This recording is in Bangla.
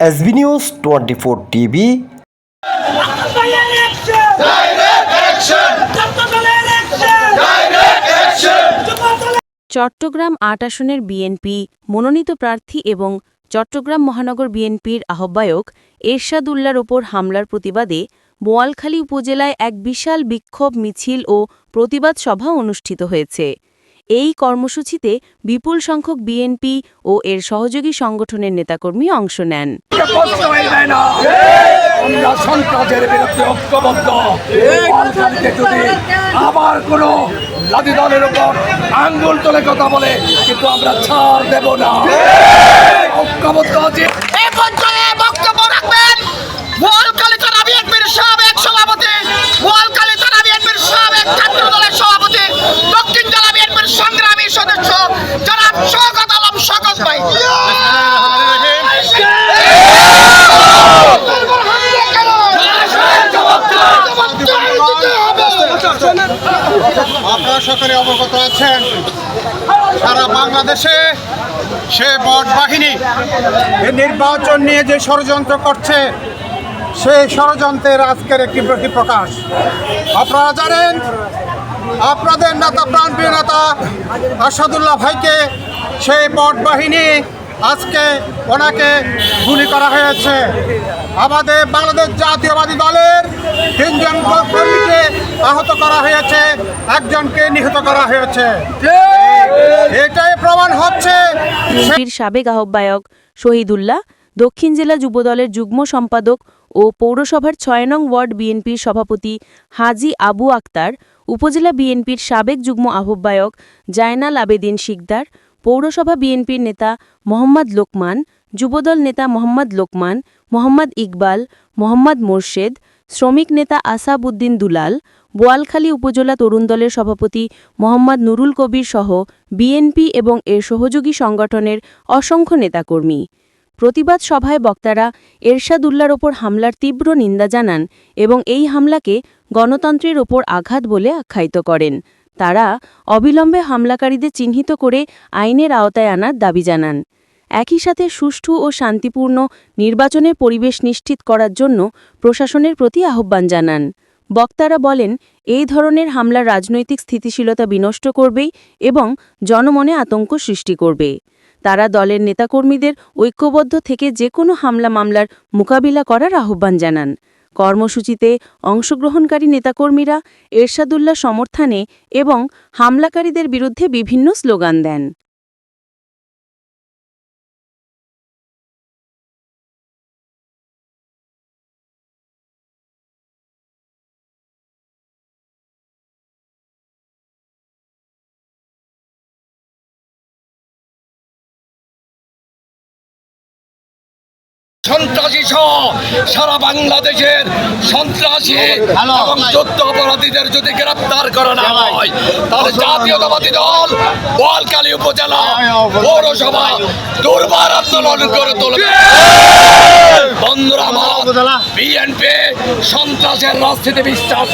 SB news twenty four TV Chittagong আট আসনের বিএনপি, মনোনীত প্রার্থী এবং চট্টগ্রাম মহানগর বিএনপির আহ্বায়ক এরশাদ উল্লার ওপর হামলার প্রতিবাদে বোয়ালখালী উপজেলায় এক বিশাল বিক্ষোভ মিছিল ও প্রতিবাদ সভা অনুষ্ঠিত হয়েছে। এই কর্মসূচিতে বিপুল সংখ্যক বিএনপি ও এর সহযোগী সংগঠনের নেতাকর্মী অংশ নেন। কষ্ট হইবে না আমরা সন্ত্রাসের বিরুদ্ধে ঐক্যবদ্ধ। যদি আবার কোনো লাদি দলের উপর আঙ্গুল তুলে কথা বলে কিন্তু আমরা ছাড় দেব না। ঐক্যবদ্ধ আছি। অবগত আছেন। সারা বাংলাদেশে সে বট বাহিনী এই নির্বাচন নিয়ে যে ষড়যন্ত্র করছে সেই ষড়যন্ত্রের আজকের একটি প্রকাশ। আপনারা জানেন, আপনাদের নেতা, প্রাণপ্রিয় নেতা আসাদুল্লাহ ভাইকে সেই বট বাহিনী আজকে ওনাকে গুলি করা হয়েছে। আমাদের বাংলাদেশ জাতীয়বাদী দলের তিনজন কর্মীকে আহত করা হয়েছে, একজনকে নিহত করা হয়েছে। এটাই প্রমাণ হচ্ছে। সাবেক আহ্বায়ক শহীদুল্লাহ, দক্ষিণ জেলা যুবদলের যুগ্ম সম্পাদক ও পৌরসভার ছয় নং ওয়ার্ড বিএনপির সভাপতি হাজি আবু আক্তার, উপজেলা বিএনপির সাবেক যুগ্ম আহ্বায়ক জায়নাল আবেদিন শিকদার পৌরসভা বিএনপির নেতা মোহাম্মদ লোকমান, যুবদল নেতা মোহাম্মদ লোকমান, মোহাম্মদ ইকবাল, মোহাম্মদ মোর্শেদ, শ্রমিক নেতা আসাবউদ্দিন দুলাল, বোয়ালখালী উপজেলা তরুণ দলের সভাপতি মোহাম্মদ নুরুল কবির সহ বিএনপি এবং এর সহযোগী সংগঠনের অসংখ্য নেতাকর্মী। প্রতিবাদ সভায় বক্তারা এরশাদ উল্লার ওপর হামলার তীব্র নিন্দা জানান এবং এই হামলাকে গণতন্ত্রের ওপর আঘাত বলে আখ্যায়িত করেন। তারা অবিলম্বে হামলাকারীদের চিহ্নিত করে আইনের আওতায় আনার দাবি জানান। একই সাথে সুষ্ঠু ও শান্তিপূর্ণ নির্বাচনের পরিবেশ নিশ্চিত করার জন্য প্রশাসনের প্রতি আহ্বান জানান। বক্তারা বলেন, এই ধরনের হামলা রাজনৈতিক স্থিতিশীলতা বিনষ্ট করবেই এবং জনমনে আতঙ্ক সৃষ্টি করবে। তারা দলের নেতাকর্মীদের ঐক্যবদ্ধ থেকে যে কোনো হামলা মামলার মোকাবিলা করার আহ্বান জানান। কর্মসূচিতে অংশগ্রহণকারী নেতাকর্মীরা এরশাদুল্লাহ সমর্থনে এবং হামলাকারীদের বিরুদ্ধে বিভিন্ন স্লোগান দেন। সন্ত্রাসী সহ সারা বাংলাদেশের সন্ত্রাসী এবং যুদ্ধ অপরাধীদের যদি গ্রেপ্তার করা না হয় তাহলে জাতীয়তাবাদী দল বোয়ালখালী উপজেলা পৌরসভা দুর্বার আন্দোলন করে তুলবে বন্ধুরা বিএনপি সন্ত্রাসের রাজনীতি বিশ্বাস।